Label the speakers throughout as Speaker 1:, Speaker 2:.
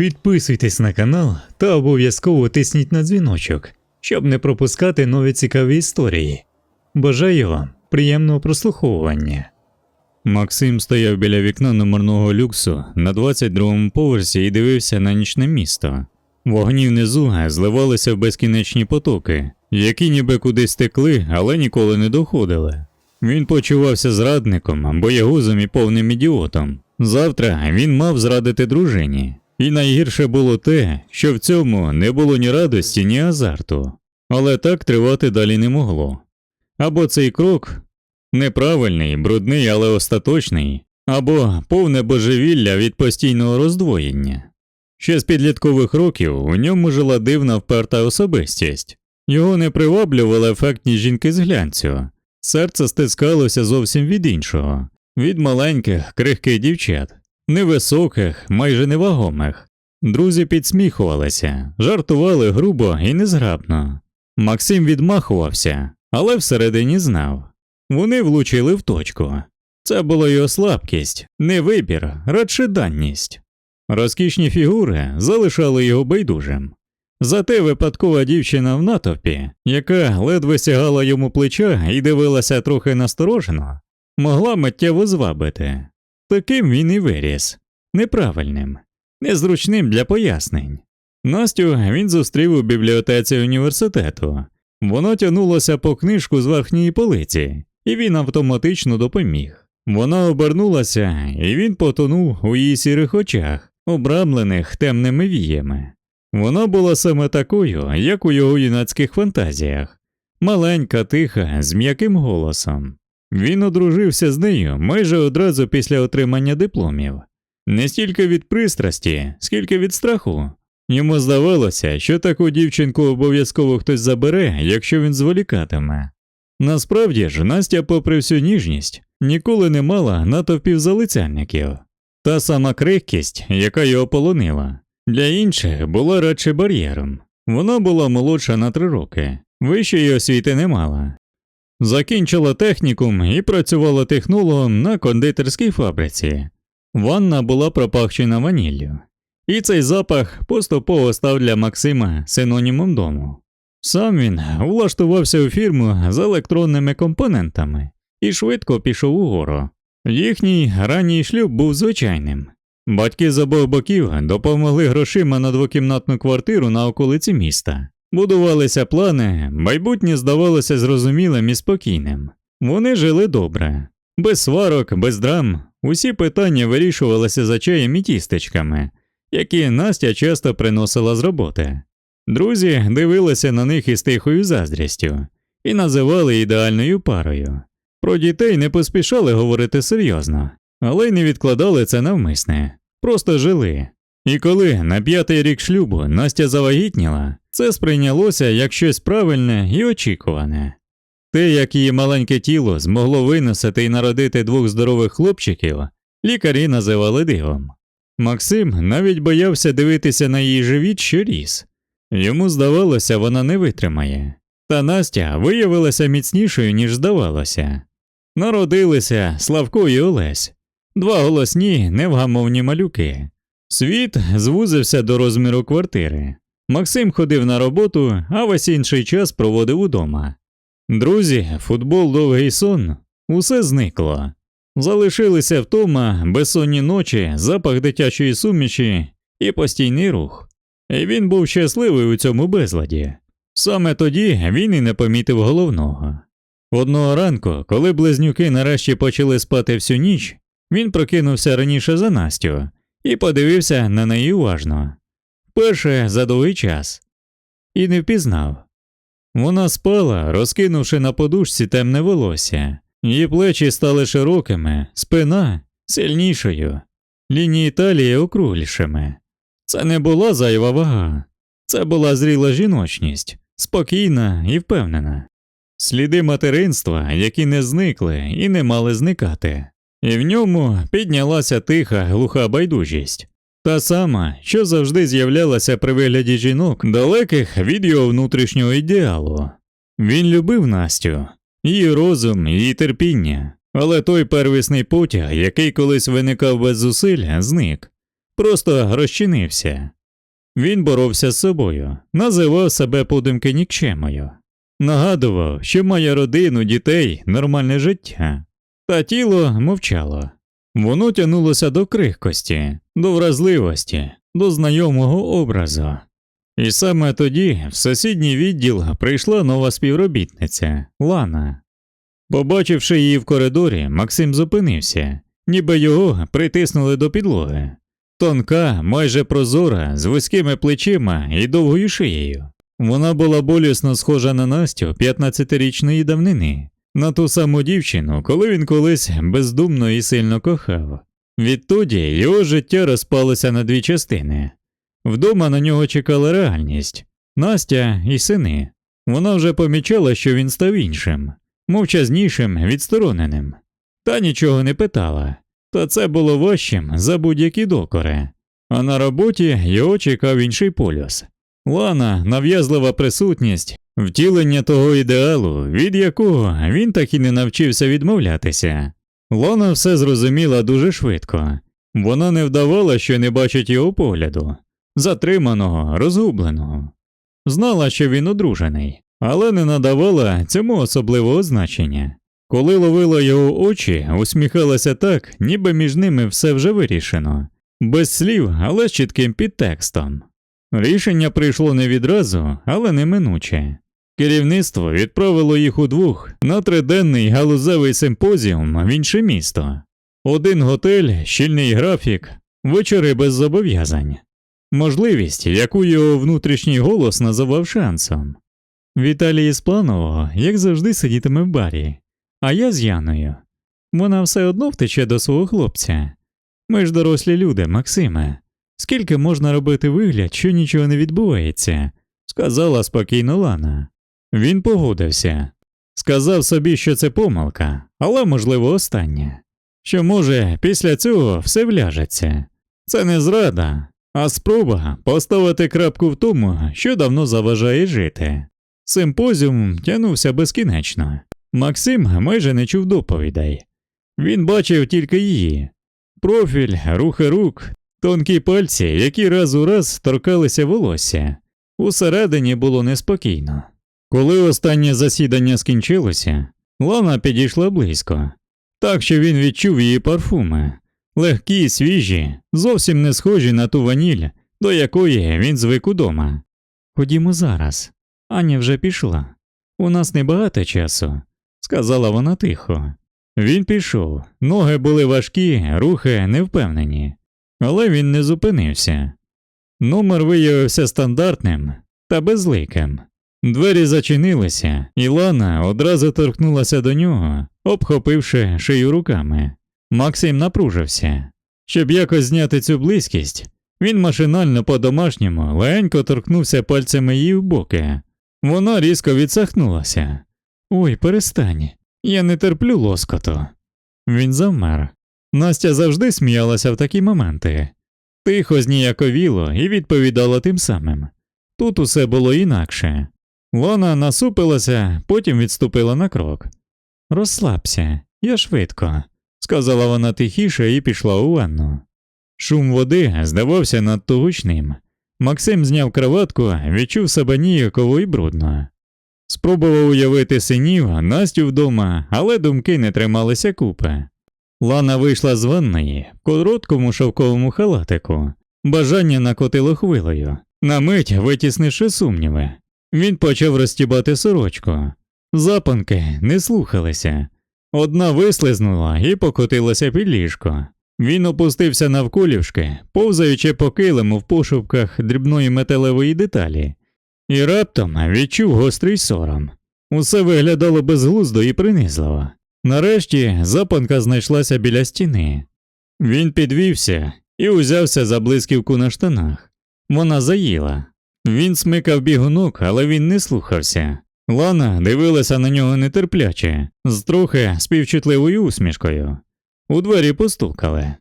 Speaker 1: Підписуйтесь на канал та обов'язково тисніть на дзвіночок, щоб не пропускати нові цікаві історії. Бажаю вам приємного прослуховування. Максим стояв біля вікна номерного люксу на 22-му поверсі і дивився на нічне місто. Вогні внизу зливалися в безкінечні потоки, які ніби кудись текли, але ніколи не доходили. Він почувався зрадником, боягузом і повним ідіотом. Завтра він мав зрадити дружині. І найгірше було те, що в цьому не було ні радості, ні азарту. Але так тривати далі не могло. Або цей крок неправильний, брудний, але остаточний, або повне божевілля від постійного роздвоєння. Ще з підліткових років у ньому жила дивна вперта особистість. Його не приваблювали ефектні жінки з глянцю. Серце стискалося зовсім від іншого, від маленьких, крихких дівчат, невисоких, майже невагомих. Друзі підсміхувалися, жартували грубо і незграбно. Максим відмахувався, але всередині знав. Вони влучили в точку. Це була його слабкість, не вибір, радше данність. Розкішні фігури залишали його байдужим. Зате випадкова дівчина в натовпі, яка ледве сягала йому плеча і дивилася трохи насторожено, могла миттєво звабити. Таким він і виріс неправильним, незручним для пояснень. Настю він зустрів у бібліотеці університету. Воно тягнулося по книжку з верхньої полиці, і він автоматично допоміг. Вона обернулася, і він потонув у її сірих очах, обрамлених темними віями. Вона була саме такою, як у його юнацьких фантазіях, маленька, тиха, з м'яким голосом. Він одружився з нею майже одразу після отримання дипломів, не стільки від пристрасті, скільки від страху. Йому здавалося, що таку дівчинку обов'язково хтось забере, якщо він зволікатиме. Насправді ж, Настя, попри всю ніжність, ніколи не мала натовпів залицяльників. Та сама крихкість, яка його полонила, для інших була радше бар'єром. Вона була молодша на три роки, вищої освіти не мала. Закінчила технікум і працювала технологом на кондитерській фабриці. Ванна була пропахчена ваніллю. І цей запах поступово став для Максима синонімом дому. Сам він влаштувався у фірму з електронними компонентами і швидко пішов угору. Їхній ранній шлюб був звичайним. Батьки з обох боків допомогли грошима на двокімнатну квартиру на околиці міста. Будувалися плани, майбутнє здавалося зрозумілим і спокійним. Вони жили добре, без сварок, без драм. Усі питання вирішувалися за чаєм і тістечками, які Настя часто приносила з роботи. Друзі дивилися на них із тихою заздрістю і називали ідеальною парою. Про дітей не поспішали говорити серйозно, але й не відкладали це навмисне, просто жили. І коли на п'ятий рік шлюбу Настя завагітніла, це сприйнялося як щось правильне і очікуване. Те, як її маленьке тіло змогло виносити і народити двох здорових хлопчиків, лікарі називали дивом. Максим навіть боявся дивитися на її живіт, що ріс. Йому здавалося, вона не витримає. Та Настя виявилася міцнішою, ніж здавалося. Народилися Славко і Олесь, два голосні, невгамовні малюки. Світ звузився до розміру квартири. Максим ходив на роботу, а весь інший час проводив удома. Друзі, футбол, довгий сон, усе зникло. Залишилися втома, безсонні ночі, запах дитячої суміші і постійний рух. І він був щасливий у цьому безладі. Саме тоді він і не помітив головного. Одного ранку, коли близнюки нарешті почали спати всю ніч, він прокинувся раніше за Настю і подивився на неї уважно. Вперше за довгий час. І не впізнав. Вона спала, розкинувши на подушці темне волосся, її плечі стали широкими, спина сильнішою, лінії талії округлішими. Це не була зайва вага, це була зріла жіночність, спокійна і впевнена. Сліди материнства, які не зникли і не мали зникати, і в ньому піднялася тиха глуха байдужість, та сама, що завжди з'являлася при вигляді жінок, далеких від його внутрішнього ідеалу. Він любив Настю, її розум, її терпіння, але той первісний потяг, який колись виникав без зусиль, зник. просто розчинився. Він боровся з собою, називав себе подумки нікчемою, нагадував, що має родину, дітей, нормальне життя, та тіло мовчало. Воно тянулося до крихкості, до вразливості, до знайомого образу. І саме тоді в сусідній відділ прийшла нова співробітниця Лана. Побачивши її в коридорі, Максим зупинився, ніби його притиснули до підлоги. Тонка, майже прозора, з вузькими плечима і довгою шиєю. Вона була болісно схожа на Настю 15-річної давнини, на ту саму дівчину, коли він колись бездумно і сильно кохав. Відтоді його життя розпалося на дві частини. Вдома на нього чекала реальність Настя і сини. Вона вже помічала, що він став іншим, мовчазнішим, відстороненим, та нічого не питала. Та це було важчим за будь-які докори. А на роботі його чекав інший полюс. Лана, нав'язлива присутність, втілення того ідеалу, від якого він так і не навчився відмовлятися. Лана все зрозуміла дуже швидко. Вона не вдавала, що не бачить його погляду, затриманого, розгубленого. Знала, що він одружений, але не надавала цьому особливого значення. Коли ловила його очі, усміхалася так, ніби між ними все вже вирішено, без слів, але з чітким підтекстом. Рішення прийшло не відразу, але неминуче. Керівництво відправило їх удвох на триденний галузевий симпозіум в інше місто. Один готель, щільний графік, вечори без зобов'язань, можливість, яку його внутрішній голос називав шансом. Віталій з планового, як завжди, сидітиме в барі, а я з Яною. Вона все одно втече до свого хлопця. Ми ж дорослі люди, Максиме. Скільки можна робити вигляд, що нічого не відбувається, сказала спокійно Лана. Він погодився. Сказав собі, що це помилка, але, можливо, остання. Що, може, після цього все вляжеться. Це не зрада, а спроба поставити крапку в тому, що давно заважає жити. Симпозіум тягнувся безкінечно. Максим майже не чув доповідей. Він бачив тільки її профіль, рухи рук, тонкі пальці, які раз у раз торкалися волосся. Усередині було неспокійно. Коли останнє засідання скінчилося, Лана підійшла близько, так що він відчув її парфуми, легкі, свіжі, зовсім не схожі на ту ваніль, до якої він звик удома. Ходімо зараз. Аня вже пішла. У нас небагато часу, сказала вона тихо. Він пішов, ноги були важкі, рухи невпевнені, але він не зупинився. Номер виявився стандартним та безликим. Двері зачинилися, і Лана одразу торкнулася до нього, обхопивши шию руками. Максим напружився. Щоб якось зняти цю близькість, він машинально по-домашньому легенько торкнувся пальцями її в боки. Вона різко відсахнулася. Ой, перестань, я не терплю лоскоту. Він завмер. Настя завжди сміялася в такі моменти. Тихо зніяковіло і відповідала тим самим. Тут усе було інакше. Лона насупилася, потім відступила на крок. Розслабся, я швидко, сказала вона тихіше і пішла у ванну. Шум води здавався надто гучним. Максим зняв краватку, відчув себе ніяково і брудно. Спробував уявити синів, Настю вдома, але думки не трималися купи. Лана вийшла з ванної в короткому шовковому халатику. Бажання накотило хвилею, на мить витіснивши сумніви. Він почав розтібати сорочку. Запанки не слухалися. Одна вислизнула і покотилася під ліжко. Він опустився навколішки, повзаючи по килиму в пошуках дрібної металевої деталі, і раптом відчув гострий сором. Усе виглядало безглуздо і принизливо. Нарешті запанка знайшлася біля стіни. Він підвівся і узявся за блисківку на штанах. Вона заїла. Він смикав бігунок, але він не слухався. Лана дивилася на нього нетерпляче, з трохи співчутливою усмішкою. У двері постукали.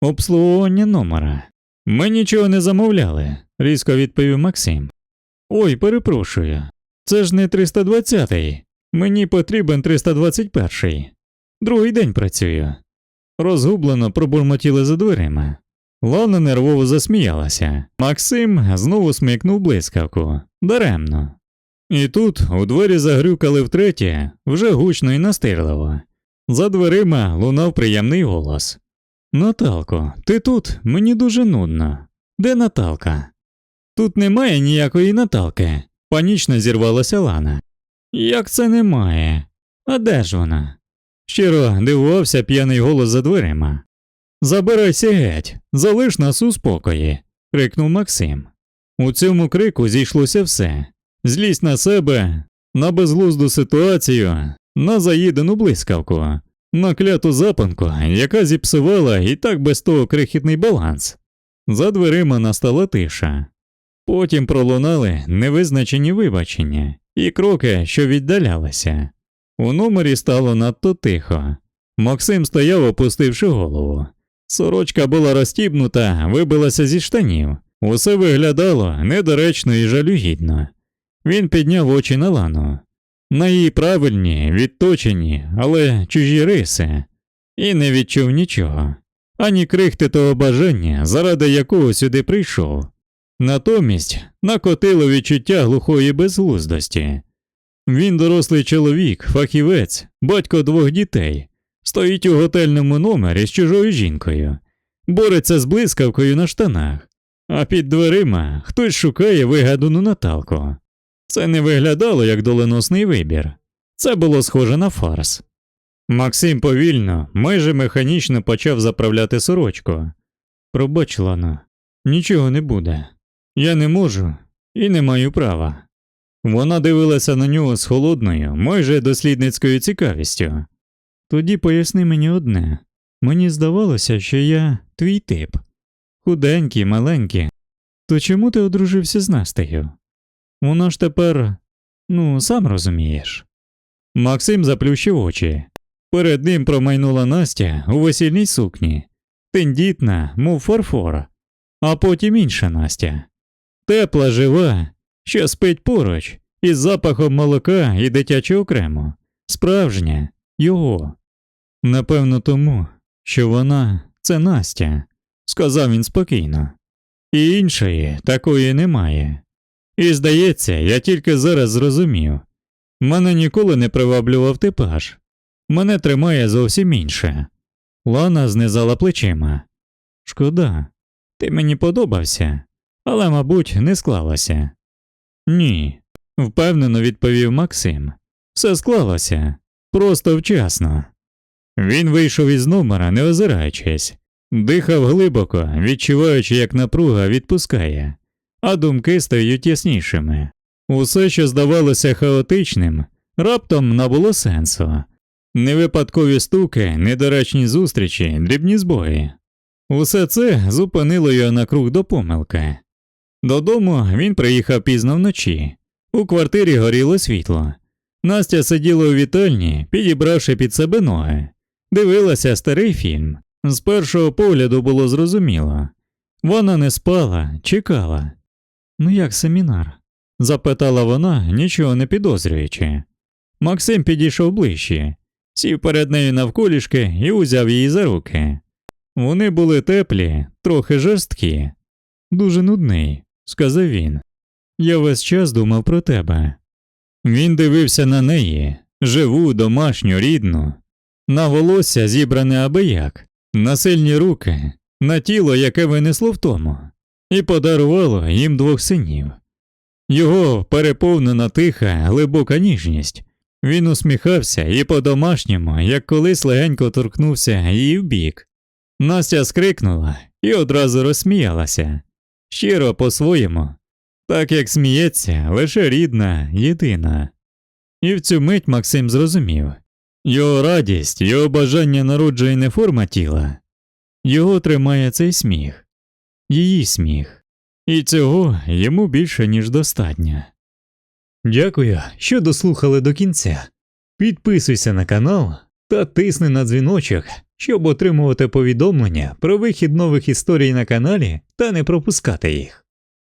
Speaker 1: Обслуговування номера. Ми нічого не замовляли, різко відповів Максим. Ой, перепрошую. Це ж не 320-й. Мені потрібен 321-й. Другий день працюю. Розгублено пробурмотіли за дверима. Лана нервово засміялася. Максим знову смикнув блискавку. Даремно. І тут у двері загрюкали втретє, вже гучно і настирливо. За дверима лунав приємний голос. Наталко, ти тут? Мені дуже нудно. Де Наталка? Тут немає ніякої Наталки, панічно зірвалася Лана. Як це немає? А де ж вона? Щиро дивувався п'яний голос за дверима. Забирайся геть, залиш нас у спокої, крикнув Максим. У цьому крику зійшлося все злість на себе, на безглузду ситуацію, на заїдену блискавку, на кляту запанку, яка зіпсувала і так без того крихітний баланс. За дверима настала тиша. Потім пролунали невизначені вибачення і кроки, що віддалялися. У номері стало надто тихо. Максим стояв, опустивши голову. Сорочка була розтібнута, вибилася зі штанів. Усе виглядало недоречно і жалюгідно. Він підняв очі на лану, на її правильні, відточені, але чужі риси, і не відчув нічого, ані крихти того бажання, заради якого сюди прийшов. Натомість накотило відчуття глухої безглуздості. Він дорослий чоловік, фахівець, батько двох дітей, стоїть у готельному номері з чужою жінкою, бореться з блискавкою на штанах, а під дверима хтось шукає вигадану Наталку. Це не виглядало як доленосний вибір, це було схоже на фарс. Максим повільно, майже механічно почав заправляти сорочку. Пробач, Лано, нічого не буде. Я не можу і не маю права. Вона дивилася на нього з холодною, майже дослідницькою цікавістю. Тоді поясни мені одне мені здавалося, що я твій тип худенький, маленький. То чому ти одружився з Настею? Вона ж тепер, ну, сам розумієш. Максим заплющив очі. Перед ним промайнула Настя у весільній сукні, тендітна, мов фарфор, а потім інша Настя. Тепла, жива, що спить поруч, із запахом молока і дитячого крему, справжня, його. Напевно, тому, що вона це Настя, сказав він спокійно, і іншої такої немає. І здається, я тільки зараз зрозумів мене ніколи не приваблював типаж, мене тримає зовсім інше. Лана знизала плечима. Шкода, ти мені подобався, але, мабуть, не склалося. Ні, впевнено відповів Максим. Все склалося просто вчасно. Він вийшов із номера, не озираючись, дихав глибоко, відчуваючи, як напруга відпускає, а думки стають яснішими. Усе, що здавалося хаотичним, раптом набуло сенсу. Невипадкові стуки, недоречні зустрічі, дрібні збої. Усе це зупинило його на круг до помилки. Додому він приїхав пізно вночі. У квартирі горіло світло. Настя сиділа у вітальні, підібравши під себе ноги, дивилася старий фільм. З першого погляду було зрозуміло. Вона не спала, чекала. Ну як семінар? запитала вона, нічого не підозрюючи. Максим підійшов ближче, сів перед нею навколішки і узяв її за руки. Вони були теплі, трохи жорсткі. Дуже нудний, сказав він. Я весь час думав про тебе. Він дивився на неї, живу, домашню, рідну, на волосся зібране аби як, на сильні руки, на тіло, яке винесло втому, і подарувало їм двох синів. Його переповнена тиха, глибока ніжність. Він усміхався і по-домашньому, як колись легенько торкнувся її вбік. Настя скрикнула і одразу розсміялася, щиро по-своєму, так як сміється лише рідна, єдина. І в цю мить Максим зрозумів його радість, його бажання народжує не форма тіла, його тримає цей сміх, її сміх, і цього йому більше, ніж достатньо. Дякую, що дослухали до кінця. Підписуйся на канал та тисни на дзвіночок, щоб отримувати повідомлення про вихід нових історій на каналі та не пропускати їх.